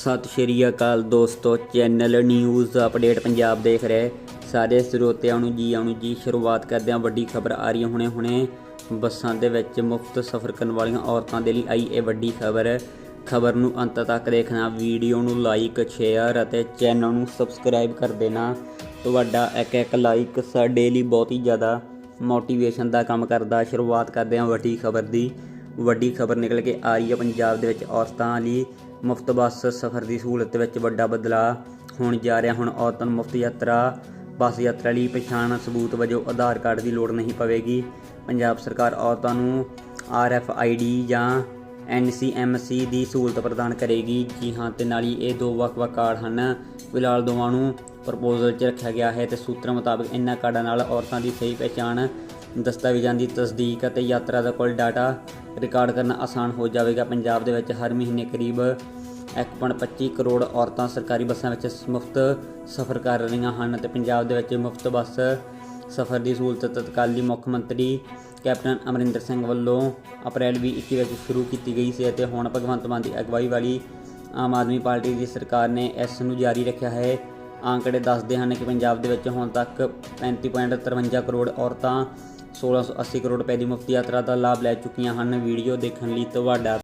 ਸਤਿ ਸ਼੍ਰੀ ਅਕਾਲ ਦੋਸਤੋ, channel news update Punjab ਦੇਖ ਰਹੇ। ਸਾਰੇ ਸਰੋਤਿਆਂ ਨੂੰ ਜੀ, ਆਉਣ ਜੀ, ਸ਼ੁਰੂਆਤ ਕਰਦੇ ਹਾਂ ਵੱਡੀ ਖਬਰ ਆ ਰਹੀ ਹੈ ਹੁਣੇ ਹੁਣੇ। ਬੱਸਾਂ ਦੇ ਵਿੱਚ ਮੁਫਤ ਸਫ਼ਰ ਕਰਨ ਵਾਲੀਆਂ ਔਰਤਾਂ ਦੇ ਲਈ ਆਈ ਇਹ ਵੱਡੀ ਖਬਰ। ਖਬਰ ਨੂੰ ਅੰਤ ਤੱਕ ਦੇਖਣਾ, ਵੀਡੀਓ ਨੂੰ ਲਾਈਕ, ਸ਼ੇਅਰ ਅਤੇ ਚੈਨਲ ਨੂੰ ਸਬਸਕ੍ਰਾਈਬ ਕਰ ਦੇਣਾ। ਤੁਹਾਡਾ ਇੱਕ ਇੱਕ ਲਾਈਕ ਸਾਡੇ ਲਈ ਬਹੁਤ ਹੀ ਜ਼ਿਆਦਾ ਮੋਟੀਵੇਸ਼ਨ ਦਾ ਕੰਮ ਕਰਦਾ। ਸ਼ੁਰੂਆਤ ਕਰਦੇ ਹਾਂ ਵੱਡੀ ਖਬਰ ਦੀ। ਵੱਡੀ ਖਬਰ ਨਿਕਲ ਕੇ ਆ ਰਹੀ ਹੈ ਪੰਜਾਬ ਦੇ ਵਿੱਚ ਔਰਤਾਂ ਲਈ। ਮੁਫਤ ਬੱਸ ਸਫ਼ਰ ਦੀ ਸਹੂਲਤ ਵਿੱਚ ਵੱਡਾ ਬਦਲਾਅ ਹੋਣ ਜਾ ਰਿਹਾ। ਹੁਣ ਔਰਤਾਂ ਨੂੰ ਮੁਫਤ ਯਾਤਰਾ, ਬੱਸ ਯਾਤਰਾ ਲਈ ਪਛਾਣ ਸਬੂਤ ਵਜੋਂ ਆਧਾਰ ਕਾਰਡ ਦੀ ਲੋੜ ਨਹੀਂ ਪਵੇਗੀ। ਪੰਜਾਬ ਸਰਕਾਰ ਔਰਤਾਂ ਨੂੰ ਆਰ ਐਫ ਆਈ ਡੀ ਜਾਂ ਐਨ ਸੀ ਐਮ ਸੀ ਦੀ ਸਹੂਲਤ ਪ੍ਰਦਾਨ ਕਰੇਗੀ। ਜੀ ਹਾਂ, ਤੇ ਨਾਲ ਹੀ ਇਹ ਦੋ ਵੱਖ-ਵੱਖ ਕਾਰਡ ਹਨ। ਫਿਲਹਾਲ ਦੋਵਾਂ ਨੂੰ ਪ੍ਰਪੋਜ਼ਲ 'ਚ ਰੱਖਿਆ ਗਿਆ ਹੈ ਤੇ ਸੂਤਰਾਂ ਮੁਤਾਬਕ ਇਹਨਾਂ ਕਾਰਡਾਂ ਨਾਲ ਔਰਤਾਂ ਦੀ ਸਹੀ ਪਛਾਣ ਦਸਤਾਵੇਜ਼ਾਂ ਦੀ ਤਸਦੀਕ ਅਤੇ ਯਾਤਰਾ ਦਾ ਕੋਲ ਡਾਟਾ ਰਿਕਾਰਡ ਕਰਨਾ ਆਸਾਨ ਹੋ ਜਾਵੇਗਾ। ਪੰਜਾਬ ਦੇ ਵਿੱਚ ਹਰ ਮਹੀਨੇ ਕਰੀਬ 1.25 ਕਰੋੜ ਔਰਤਾਂ ਸਰਕਾਰੀ ਬੱਸਾਂ ਵਿੱਚ ਮੁਫਤ ਸਫ਼ਰ ਕਰ ਰਹੀਆਂ ਹਨ ਅਤੇ ਪੰਜਾਬ ਦੇ ਵਿੱਚ ਮੁਫਤ ਬੱਸ ਸਫ਼ਰ ਦੀ ਸਹੂਲਤ ਤਤਕਾਲੀ ਮੁੱਖ ਮੰਤਰੀ ਕੈਪਟਨ ਅਮਰਿੰਦਰ ਸਿੰਘ ਵੱਲੋਂ ਅਪ੍ਰੈਲ 2021 ਵਿੱਚ ਸ਼ੁਰੂ ਕੀਤੀ ਗਈ ਸੀ ਅਤੇ ਹੁਣ ਭਗਵੰਤ ਮਾਨ ਦੀ ਅਗਵਾਈ ਵਾਲੀ ਆਮ ਆਦਮੀ ਪਾਰਟੀ ਦੀ ਸਰਕਾਰ ਨੇ ਇਸ ਨੂੰ ਜਾਰੀ ਰੱਖਿਆ ਹੈ। ਆંકੜੇ ਦੱਸਦੇ ਹਨ ਕਿ ਪੰਜਾਬ ਦੇ ਵਿੱਚ ਹੁਣ ਤੱਕ 35.53 ਕਰੋੜ ਔਰਤਾਂ 1680 ਕਰੋੜ ਰੁਪਏ ਦੀ ਮੁਫਤ ਯਾਤਰਾ ਦਾ ਲਾਭ ਲੈ ਚੁੱਕੀਆਂ ਹਨ। ਵੀਡੀਓ ਦੇਖਣ ਲਈ ਤੁਹਾਡਾ